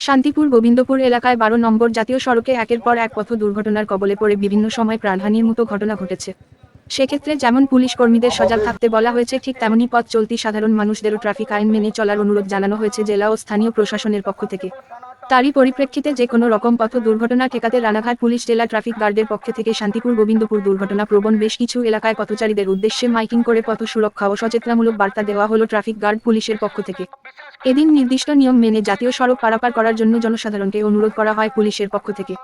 শান্তিপুর গোবিন্দপুর এলাকায় বারো নম্বর জাতীয় সড়কে একের পর এক পথ দুর্ঘটনার কবলে পড়ে বিভিন্ন সময় প্রাণহানির মতো ঘটনা ঘটেছে। সেক্ষেত্রে যেমন পুলিশ কর্মীদের সজাগ থাকতে বলা হয়েছে, ঠিক তেমনই পথ চলতি সাধারণ মানুষদেরও ট্রাফিক আইন মেনে চলার অনুরোধ জানানো হয়েছে জেলা ও স্থানীয় প্রশাসনের পক্ষ থেকে। তারই পরিপ্রেক্ষিতে যে কোনো রকম পথ দুর্ঘটনা ঠেকাতে রানাঘাট পুলিশ, জেলা ট্রাফিক গার্ডের পক্ষ থেকে শান্তিপুর, গোবিন্দপুর দুর্ঘটনা প্রবণ বেশ কিছু এলাকায় পথচারীদের উদ্দেশ্যে মাইকিং করে পথ সুরক্ষা ও সচেতনামূলক বার্তা দেওয়া হলো ট্রাফিক গার্ড পুলিশের পক্ষ থেকে। এদিন নির্দিষ্ট নিয়ম মেনে জাতীয় সড়ক পারাপার করার জন্য জনসাধারণকে অনুরোধ করা হয় পুলিশের পক্ষ থেকে।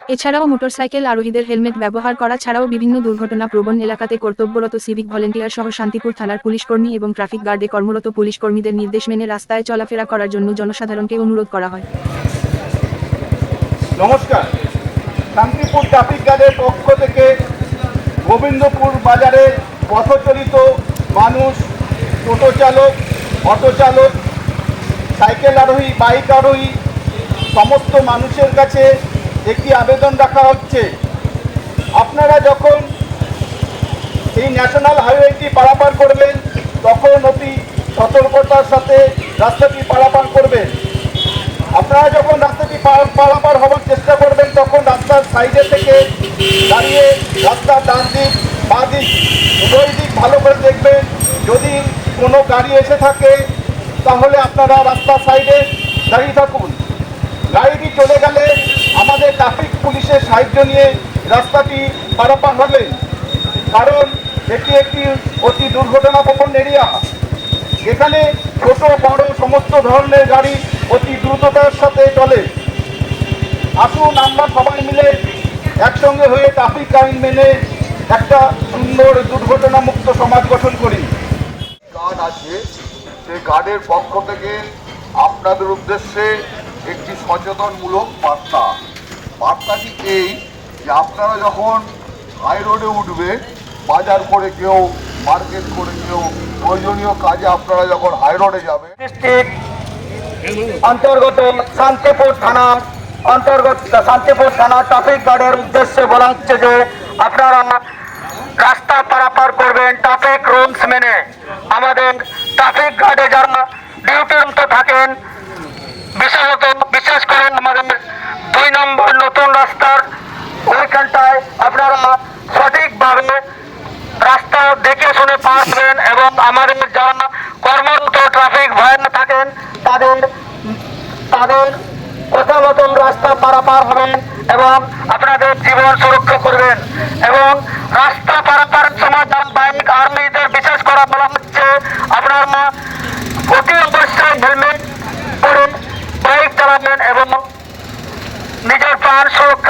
এছাড়াও মোটরসাইকেল, আরোহীদের হেলমেট ব্যবহার করা ছাড়াও বিভিন্ন দুর্ঘটনা প্রবণ এলাকাতে কর্তব্যরত সিভিক ভলেন্টিয়ার সহ শান্তিপুর থানার পুলিশ কর্মী এবং ট্রাফিক গার্ডে কর্মরত পুলিশ কর্মীদের নির্দেশ মেনে রাস্তায় চলাফেরা করার জন্য জনসাধারণকে অনুরোধ করা হয়। নমস্কার। শান্তিপুর ট্রাফিক গার্ডের পক্ষ থেকে গোবিন্দপুর বাজারে পথচলিত মানুষ, টোটো চালক, অটো চালক, সাইকেল আরোহী, বাইক আরোহী, সমস্ত মানুষের কাছে একটি আবেদন রাখা হচ্ছে। আপনারা যখন এই ন্যাশনাল হাইওয়েটি পারাপার করবেন, তখন অতি সতর্কতার সাথে রাস্তাটি পারাপার করবেন আপনারা যখন রাস্তাটি পার- পারাপার হওয়ার চেষ্টা করবেন তখন রাস্তার সাইডে থেকে দাঁড়িয়ে রাস্তার ডান দিক, বা দিক, উভয় দিক ভালো করে দেখবেন। যদি কোনো গাড়ি এসে থাকে, তাহলে আপনারা রাস্তার সাইডে দাঁড়িয়ে থাকুন। গাড়িটি চলে গেলে আমাদের ট্রাফিক পুলিশের সাহায্য নিয়ে রাস্তাটি পারাপার হবেন কারণ এটি একটি অতি দুর্ঘটনাপ্রবণ এরিয়া। এখানে ছোট, বড়, সমস্ত ধরনের গাড়ি অতি দ্রুততার সাথে চলে। আসুন আমরা সবাই মিলে একসঙ্গে হয়ে ট্রাফিক আইন মেনে একটা সুন্দর দুর্ঘটনামুক্ত সমাজ গঠন করি। গার্ড আছে সেই গার্ডের পক্ষ থেকে আপনাদের উদ্দেশ্যে একটি সচেতনমূলক বার্তা। বার্তাটি এই যে আপনারা যখন হাই রোডে উঠবে বাজার করে কেউ মার্কেট করে কেউ প্রয়োজনীয় কাজে আপনারা যখন হাই রোডে যাবে ডিস্ট্রিক্ট অন্তর্গত শান্তিপুর থানা অন্তর্গত শান্তিপুর থানা ট্রাফিক গার্ডের উদ্দেশ্যে বলা হচ্ছে যে আপনারা রাস্তা পারাপার করবেন ট্রাফিক রুলস মেনে। আমাদের ট্রাফিক গার্ডে যারা ডিউটিরত থাকেন, বিশেষত বিশেষ করে আমাদের দুই নম্বর নতুন রাস্তার, ওইখানটায় আপনারা সঠিকভাবে রাস্তা দেখে শুনে পারবেন এবং আমাদের যারা কর্মরত ট্রাফিক ভাইরা থাকেন, তাদের তাদের কথা মতন রাস্তা পারাপার হবেন এবং আপনাদের জীবন সুরক্ষা করবেন এবং রাস্তা পারাপার সময় যারা বাইক আর্মিদের বিশেষ করে বলা হচ্ছে, আপনার মা অতি অবশ্যই হেলমেট পরে বাইক চালাবেন এবং নিজের প্রাণ সুরক্ষা